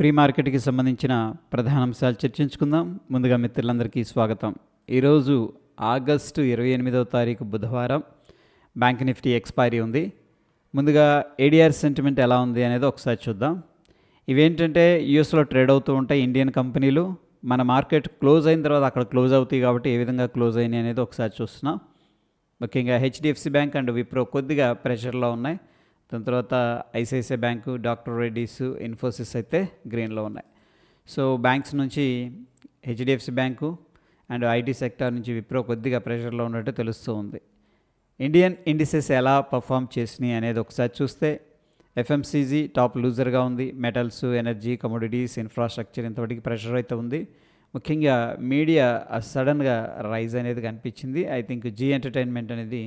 Pre మార్కెట్కి సంబంధించిన ప్రధాన అంశాలు చర్చించుకుందాం. ముందుగా మిత్రులందరికీ స్వాగతం. ఈరోజు ఆగస్టు ఇరవై ఎనిమిదవ తారీఖు బుధవారం బ్యాంక్ నిఫ్టీ ఎక్స్పైరీ ఉంది. ముందుగా ఏడిఆర్ సెంటిమెంట్ ఎలా ఉంది అనేది ఒకసారి చూద్దాం. ఇవేంటంటే యూఎస్లో ట్రేడ్ అవుతూ ఉంటాయి ఇండియన్ కంపెనీలు. మన మార్కెట్ క్లోజ్ అయిన తర్వాత అక్కడ క్లోజ్ అవుతాయి కాబట్టి ఏ విధంగా క్లోజ్ అయినాయి అనేది ఒకసారి చూస్తున్నాం. ముఖ్యంగా హెచ్డిఎఫ్సి బ్యాంక్ అండ్ విప్రో కొద్దిగా ప్రెషర్లో ఉన్నాయి. దాని తర్వాత ICICI bank doctor Reddy's Infosys అయితే గ్రీన్లో ఉన్నాయి. సో బ్యాంక్స్ నుంచి HDFC bank and IT sector నుంచి విప్రో కొద్దిగా ప్రెషర్లో ఉన్నట్టు తెలుస్తూ ఉంది. ఇండియన్ ఇండిసెస్ ఎలా పర్ఫామ్ చేసినాయి అనేది ఒకసారి చూస్తే ఎఫ్ఎంసీజీ టాప్ లూజర్గా ఉంది. మెటల్స్ ఎనర్జీ కమోడిటీస్ ఇన్ఫ్రాస్ట్రక్చర్ ఇంతవరకు ప్రెషర్ అయితే ఉంది. ముఖ్యంగా మీడియా సడన్గా రైజ్ అనేది కనిపించింది. ఐ థింక్ జీ ఎంటర్టైన్మెంట్ అనేది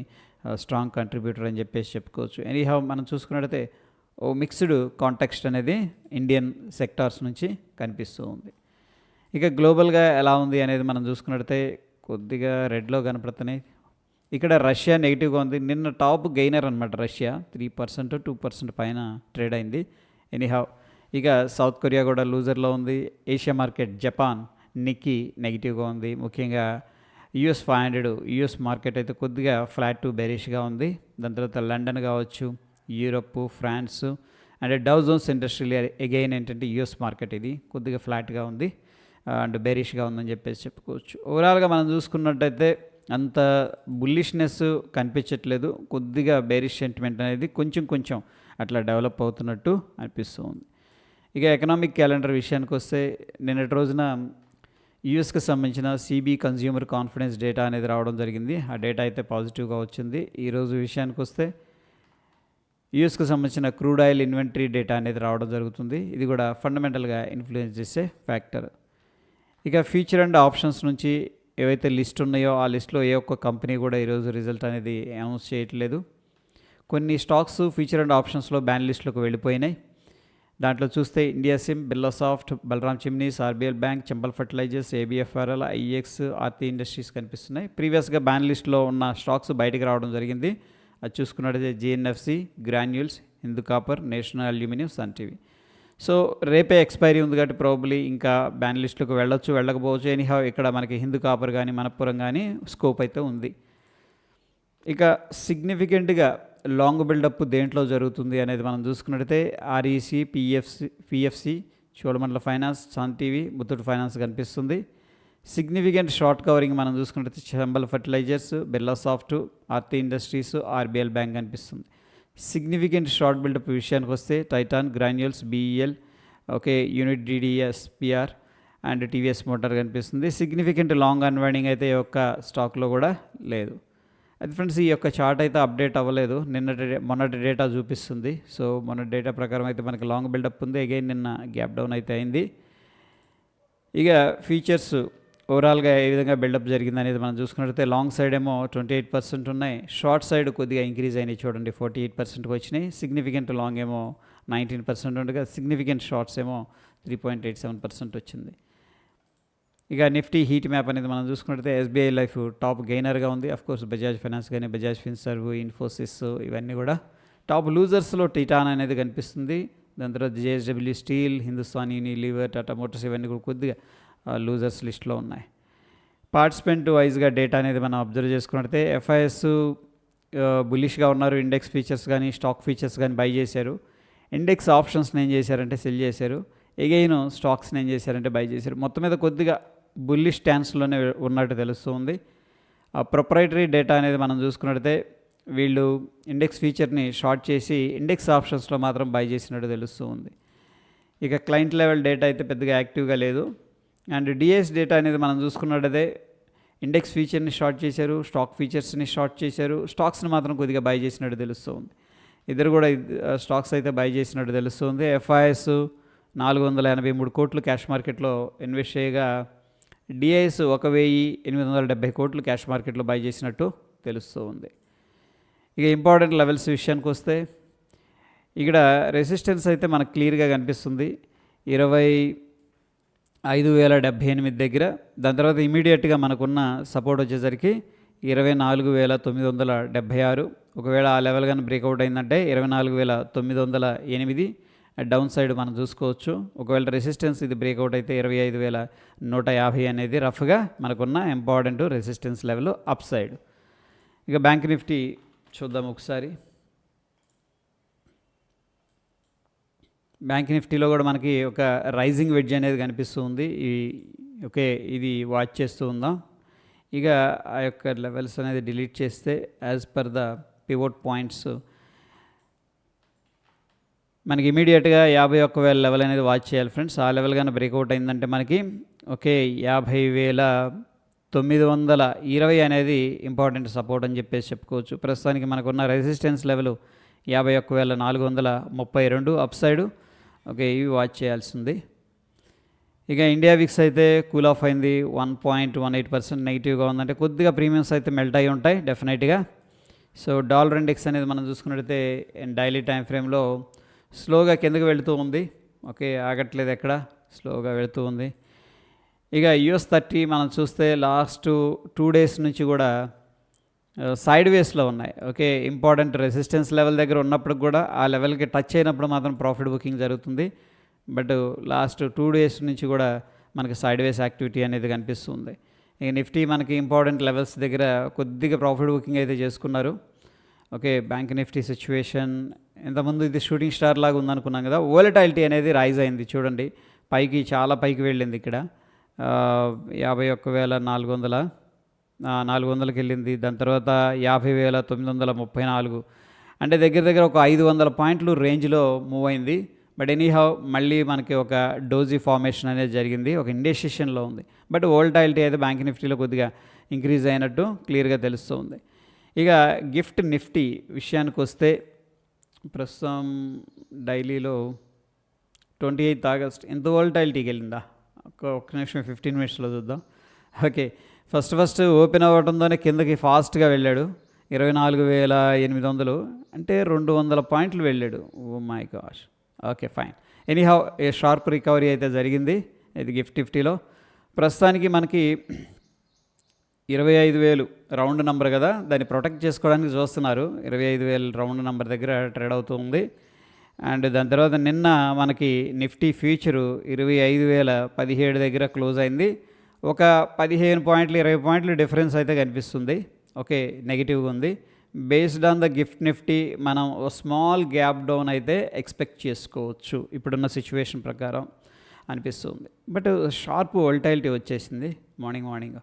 స్ట్రాంగ్ కంట్రిబ్యూటర్ అని చెప్పేసి చెప్పుకోవచ్చు. ఎనీహౌ మనం చూసుకున్నట్టయితే ఓ మిక్స్డ్ కాంటెక్స్ట్ అనేది ఇండియన్ సెక్టార్స్ నుంచి కనిపిస్తూ ఉంది. ఇక గ్లోబల్గా ఎలా ఉంది అనేది మనం చూసుకున్నట్టయితే కొద్దిగా రెడ్లో కనపడుతున్నాయి. ఇక్కడ రష్యా నెగిటివ్గా ఉంది. నిన్న టాప్ గెయినర్ అనమాట Russia three percent two percent పైన ట్రేడ్ అయింది. ఎనీహావ్ ఇక సౌత్ కొరియా కూడా లూజర్లో ఉంది. ఏషియా మార్కెట్ జపాన్ నిక్కీ నెగిటివ్గా ఉంది. ముఖ్యంగా US five hundred US market అయితే కొద్దిగా ఫ్లాట్ టు బెరిష్గా ఉంది. దాని తర్వాత లండన్ కావచ్చు Europe France and Dow Jones industrial again ఏంటంటే యుఎస్ మార్కెట్ ఇది. కొద్దిగా ఫ్లాట్గా ఉంది అండ్ బెరిష్గా ఉందని చెప్పేసి చెప్పుకోవచ్చు. ఓవరాల్గా మనం చూసుకున్నట్టయితే అంత బుల్లిష్నెస్ కనిపించట్లేదు. కొద్దిగా బేరిష్ సెంటిమెంట్ అనేది కొంచెం కొంచెం అట్లా డెవలప్ అవుతున్నట్టు అనిపిస్తుంది. ఇక ఎకనామిక్ క్యాలెండర్ విషయానికి వస్తే నిన్నటి రోజున యూఎస్కి సంబంధించిన సిబి కన్జ్యూమర్ కాన్ఫిడెన్స్ డేటా అనేది రావడం జరిగింది. ఆ డేటా అయితే పాజిటివ్గా వచ్చింది. ఈరోజు విషయానికి వస్తే యూఎస్కి సంబంధించిన క్రూడ్ ఆయిల్ ఇన్వెంటరీ డేటా అనేది రావడం జరుగుతుంది. ఇది కూడా ఫండమెంటల్గా ఇన్ఫ్లుయెన్స్ చేసే ఫ్యాక్టర్. ఇక ఫ్యూచర్ అండ్ ఆప్షన్స్ నుంచి ఏవైతే లిస్ట్ ఉన్నాయో ఆ లిస్ట్లో ఏ ఒక్క కంపెనీ కూడా ఈరోజు రిజల్ట్ అనేది అనౌన్స్ చేయట్లేదు. కొన్ని స్టాక్స్ ఫ్యూచర్ అండ్ ఆప్షన్స్లో బ్యాన్ లిస్ట్లోకి వెళ్ళిపోయినాయి. దాంట్లో చూస్తే India SIM Birlasoft Balrampur Chini RBL bank Chambal fertilisers ABFRL IEX Aarti industries కనిపిస్తున్నాయి. ప్రీవియస్గా బ్యాన్ లిస్ట్లో ఉన్న స్టాక్స్ బయటకు రావడం జరిగింది. అది చూసుకున్నట్టయితే GNFC granules Hindu copper national aluminium Sun TV. So రేపే ఎక్స్పైరీ ఉంది కాబట్టి ప్రాబబ్లీ ఇంకా బ్యాన్ లిస్టులకు వెళ్ళొచ్చు. వెళ్ళకపోవచ్చు. ఎనీహౌ ఇక్కడ మనకి హిందూ కాపర్ కానీ మనపురం కానీ స్కోప్ అయితే ఉంది. ఇక సిగ్నిఫికెంట్గా లాంగ్ బిల్డప్ దేంట్లో జరుగుతుంది అనేది మనం చూసుకున్నట్టయితే REC PFC PFC Cholamandala finance Sun TV Muthoot finance కనిపిస్తుంది. సిగ్నిఫికెంట్ షార్ట్ కవరింగ్ మనం చూసుకున్నట్టయితే Chambal fertilisers Birlasoft Aarti industries RBL bank కనిపిస్తుంది. సిగ్నిఫికెంట్ షార్ట్ బిల్డప్ విషయానికి వస్తే Titan granules BEL okay unit DDSPR and TVS motor కనిపిస్తుంది. Significant long unwinding అయితే ఈ యొక్క స్టాక్లో కూడా లేదు. అది ఫ్రెండ్స్ ఈ యొక్క చార్ట్ అయితే అప్డేట్ అవ్వలేదు. నిన్నటి మొన్నటి డేటా చూపిస్తుంది. సో మొన్నటి డేటా ప్రకారం అయితే మనకి లాంగ్ బిల్డప్ ఉంది. అగైన్ నిన్న గ్యాప్ డౌన్ అయితే అయింది. ఇక ఫీచర్స్ ఓవరాల్గా ఏ విధంగా బిల్డప్ జరిగింది అనేది మనం చూసుకున్నట్లయితే లాంగ్ సైడ్ ఏమో ట్వంటీ ఎయిట్ పర్సెంట్ ఉన్నాయి. షార్ట్ సైడ్ కొద్దిగా ఇంక్రీజ్ అయినాయి చూడండి. ఫార్టీ ఎయిట్ పర్సెంట్కి వచ్చినాయి. సిగ్నిఫికెంట్ లాంగ్ ఏమో నైన్టీన్ పర్సెంట్ ఉండగా సిగ్నిఫికెంట్ షార్ట్స్ ఏమో three point eight seven percent వచ్చింది. ఇక నిఫ్టీ హీట్ మ్యాప్ అనేది మనం చూసుకున్నట్లయితే ఎస్బీఐ లైఫ్ టాప్ గెయినర్గా ఉంది. అఫ్ కోర్స్ బజాజ్ ఫైనాన్స్ కానీ బజాజ్ ఫిన్సర్వ్ ఇన్ఫోసిస్ ఇవన్నీ కూడా టాప్ లూజర్స్లో టిటాన్ అనేది కనిపిస్తుంది. దాని తర్వాత JSW steel Hindustan Unilever Tata motors ఇవన్నీ కూడా కొద్దిగా లూజర్స్ లిస్ట్లో ఉన్నాయి. పార్టిసిపెంట్ వైజ్గా డేటా అనేది మనం అబ్జర్వ్ చేసుకున్నట్లయితే ఎఫ్ఐఎస్ బులిష్గా ఉన్నారు. ఇండెక్స్ ఫీచర్స్ కానీ స్టాక్ ఫీచర్స్ కానీ బై చేశారు. ఇండెక్స్ ఆప్షన్స్ని ఏం చేశారంటే సెల్ చేశారు. ఎగైన్ స్టాక్స్ని ఏం చేశారంటే బై చేశారు. మొత్తం మీద కొద్దిగా బుల్లి స్టాన్స్లోనే ఉన్నట్టు తెలుస్తుంది. ఆ ప్రొపరైటరీ డేటా అనేది మనం చూసుకున్నట్టయితే వీళ్ళు ఇండెక్స్ ఫీచర్ని షార్ట్ చేసి ఇండెక్స్ ఆప్షన్స్లో మాత్రం బై చేసినట్టు తెలుస్తూ ఉంది ఇక క్లయింట్ లెవెల్ డేటా అయితే పెద్దగా యాక్టివ్గా లేదు. అండ్ డిఎస్ డేటా అనేది మనం చూసుకున్నట్టయితే ఇండెక్స్ ఫీచర్ని షార్ట్ చేశారు స్టాక్ ఫీచర్స్ని షార్ట్ చేశారు స్టాక్స్ని మాత్రం కొద్దిగా బై చేసినట్టు తెలుస్తుంది. ఇద్దరు కూడా స్టాక్స్ అయితే బై చేసినట్టు తెలుస్తుంది. ఎఫ్ఐఎస్ నాలుగు వందల ఎనభై మూడు కోట్లు క్యాష్ మార్కెట్లో ఇన్వెస్ట్ చేయగా డిఐఎస్ ఒక వెయ్యి ఎనిమిది వందల డెబ్బై కోట్లు క్యాష్ మార్కెట్లో బై చేసినట్టు తెలుస్తూ ఉంది. ఇక ఇంపార్టెంట్ లెవెల్స్ విషయానికి వస్తే ఇక్కడ రెసిస్టెన్స్ అయితే మనకు క్లియర్గా కనిపిస్తుంది. ఇరవై ఐదు వేల డెబ్భై ఎనిమిది దగ్గర దాని తర్వాత ఇమీడియట్గా మనకున్న సపోర్ట్ వచ్చేసరికి ఇరవై నాలుగు వేల తొమ్మిది వందల డెబ్భై ఆరు. ఒకవేళ ఆ లెవెల్ కానీ బ్రేక్అవుట్ అయిందంటే ఇరవై నాలుగు వేల తొమ్మిది వందల ఎనిమిది. డౌన్ సైడ్ మనం చూసుకోవచ్చు. ఒకవేళ రెసిస్టెన్స్ ఇది బ్రేక్అవుట్ అయితే ఇరవై ఐదు వేల నూట యాభై అనేది రఫ్గా మనకున్న important resistance level up side ఇక బ్యాంక్ నిఫ్టీ చూద్దాం ఒకసారి. బ్యాంక్ నిఫ్టీలో కూడా మనకి ఒక రైజింగ్ వెడ్జ్ అనేది కనిపిస్తుంది. ఈ ఓకే ఇది వాచ్ చేస్తూ ఉందాం. ఇక ఆ యొక్క లెవెల్స్ అనేది డిలీట్ చేస్తే as per the pivot points మనకి ఇమీడియట్గా యాభై ఒక్క వేల లెవెల్ అనేది వాచ్ చేయాలి ఫ్రెండ్స్ ఆ లెవెల్ కానీ బ్రేక్అవుట్ అయిందంటే మనకి ఓకే యాభై వేల తొమ్మిది వందల ఇరవై అనేది ఇంపార్టెంట్ సపోర్ట్ అని చెప్పేసి చెప్పుకోవచ్చు. ప్రస్తుతానికి మనకున్న రెసిస్టెన్స్ లెవెల్ యాభై ఒక్క వేల నాలుగు వందల ముప్పై రెండు అప్ సైడు ఓకే ఇవి వాచ్ చేయాల్సింది. ఇక ఇండియా విక్స్ అయితే కూల్ ఆఫ్ అయింది. One point one eight percent నెగిటివ్గా ఉందంటే కొద్దిగా ప్రీమియమ్స్ అయితే మెల్ట్ అయి ఉంటాయి డెఫినెట్గా సో డాలర్ ఇండెక్స్ అనేది మనం చూసుకున్నట్టయితే డైలీ టైం ఫ్రేమ్లో స్లోగా కిందకి వెళుతూ ఉంది. ఓకే ఆగట్లేదు ఎక్కడ? స్లోగా వెళుతూ ఉంది. ఇక యుఎస్ థర్టీ మనం చూస్తే లాస్ట్ టూ డేస్ నుంచి కూడా సైడ్ వేస్లో ఉన్నాయి. ఓకే ఇంపార్టెంట్ రెసిస్టెన్స్ లెవెల్ దగ్గర ఉన్నప్పుడు కూడా ఆ లెవెల్కి టచ్ అయినప్పుడు మాత్రం ప్రాఫిట్ బుకింగ్ జరుగుతుంది. బట్ లాస్ట్ టూ డేస్ నుంచి కూడా మనకి సైడ్ వేస్ యాక్టివిటీ అనేది కనిపిస్తుంది. ఇక నిఫ్టీ మనకి ఇంపార్టెంట్ లెవెల్స్ దగ్గర కొద్దిగా ప్రాఫిట్ బుకింగ్ అయితే చేసుకున్నారు. Okay bank Nifty situation. ఇంతకుముందు ఇది షూటింగ్ స్టార్ లాగా ఉందనుకున్నాం కదా ఓలటాలిటీ అనేది రైజ్ అయింది చూడండి. పైకి చాలా పైకి వెళ్ళింది ఇక్కడ. యాభై ఒక్క వేల నాలుగు వందల నాలుగు వందలకి వెళ్ళింది. దాని తర్వాత యాభై వేల తొమ్మిది వందల ముప్పై నాలుగు. అంటే దగ్గర దగ్గర ఒక ఐదు వందల పాయింట్లు రేంజ్లో మూవ్ అయింది. బట్ ఎనీహౌ మళ్ళీ మనకి ఒక డోజీ ఫార్మేషన్ అనేది జరిగింది. ఒక ఇండెసిషన్లో ఉంది. బట్ ఓల్టాలిటీ అయితే బ్యాంక్ నిఫ్టీలో కొద్దిగా ఇంక్రీజ్ అయినట్టు క్లియర్గా తెలుస్తుంది ఇక గిఫ్ట్ నిఫ్టీ విషయానికి వస్తే ప్రస్తుతం డైలీలో ట్వంటీ ఎయిత్ ఆగస్ట్ ఎంత వోల్టాలిటీకి వెళ్ళిందా ఒక ఒక్క నిమిషం ఫిఫ్టీన్ మినిట్స్లో చూద్దాం. ఓకే ఫస్ట్ ఫస్ట్ ఓపెన్ అవ్వడంతోనే కిందకి ఫాస్ట్గా వెళ్ళాడు. ఇరవై నాలుగు వేల ఎనిమిది వందలు అంటే రెండు వందల పాయింట్లు వెళ్ళాడు. ఓ my gosh. Okay fine. Anyhow a sharp recovery అయితే జరిగింది ఇది గిఫ్ట్ ఫిఫ్టీలో ప్రస్తుతానికి మనకి ఇరవై ఐదు వేలు రౌండ్ నెంబర్ కదా దాన్ని ప్రొటెక్ట్ చేసుకోవడానికి చూస్తున్నారు. ఇరవై ఐదు వేలు రౌండ్ నెంబర్ దగ్గర ట్రేడ్ అవుతుంది అండ్ దాని తర్వాత నిన్న మనకి నిఫ్టీ ఫ్యూచరు ఇరవై ఐదు వేల పదిహేడు దగ్గర క్లోజ్ అయింది. ఒక పదిహేను పాయింట్లు ఇరవై పాయింట్లు డిఫరెన్స్ అయితే కనిపిస్తుంది. ఓకే నెగిటివ్గా ఉంది. Based on the GIFT Nifty మనం ఓ స్మాల్ గ్యాప్ డౌన్ అయితే ఎక్స్పెక్ట్ చేసుకోవచ్చు. ఇప్పుడున్న సిచ్యువేషన్ ప్రకారం అనిపిస్తుంది. బట్ షార్ప్ వోల్టైలిటీ వచ్చేసింది మార్నింగ్ మార్నింగ్.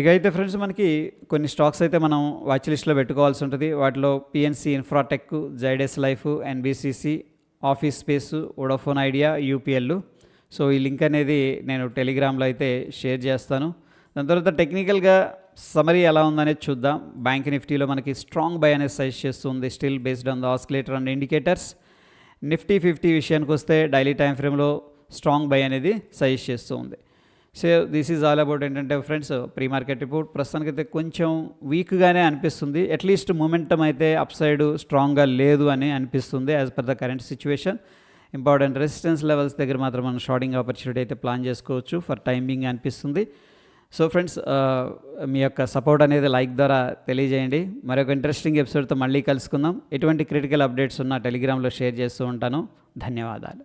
ఇక అయితే ఫ్రెండ్స్ మనకి కొన్ని స్టాక్స్ అయితే మనం వాచ్ లిస్ట్లో పెట్టుకోవాల్సి ఉంటుంది. వాటిలో PNC infratech Zydus life NBCC office space Vodafone Idea UPL so ఈ లింక్ అనేది నేను టెలిగ్రామ్లో అయితే షేర్ చేస్తాను. దాని తర్వాత టెక్నికల్గా సమరీ ఎలా ఉందనేది చూద్దాం. బ్యాంక్ నిఫ్టీలో మనకి స్ట్రాంగ్ బై అనేది సజెస్ట్ చేస్తుంది. Still based on the oscillator and indicators Nifty fifty విషయానికి వస్తే డైలీ టైం ఫ్రేమ్లో స్ట్రాంగ్ బై అనేది సజెస్ట్ చేస్తూ ఉంది so this is all about ఏంటంటే ఫ్రెండ్స్ ప్రీ మార్కెట్ రిపోర్ట్ ప్రస్తుతానికైతే కొంచెం వీక్గానే అనిపిస్తుంది. అట్లీస్ట్ మూమెంటం అయితే అప్ సైడ్ స్ట్రాంగ్గా లేదు అని అనిపిస్తుంది as per the current situation important resistance levels దగ్గర మాత్రం మనం షార్టింగ్ ఆపర్చునిటీ అయితే ప్లాన్ చేసుకోవచ్చు ఫర్ టైమింగ్ అనిపిస్తుంది. సో ఫ్రెండ్స్ uh, మీ యొక్క సపోర్ట్ అనేది లైక్ ద్వారా తెలియజేయండి. మరొక ఇంట్రెస్టింగ్ ఎపిసోడ్తో మళ్ళీ కలుసుకుందాం. ఎటువంటి క్రిటికల్ అప్డేట్స్ ఉన్నా టెలిగ్రామ్లో షేర్ చేస్తూ ఉంటాను. ధన్యవాదాలు.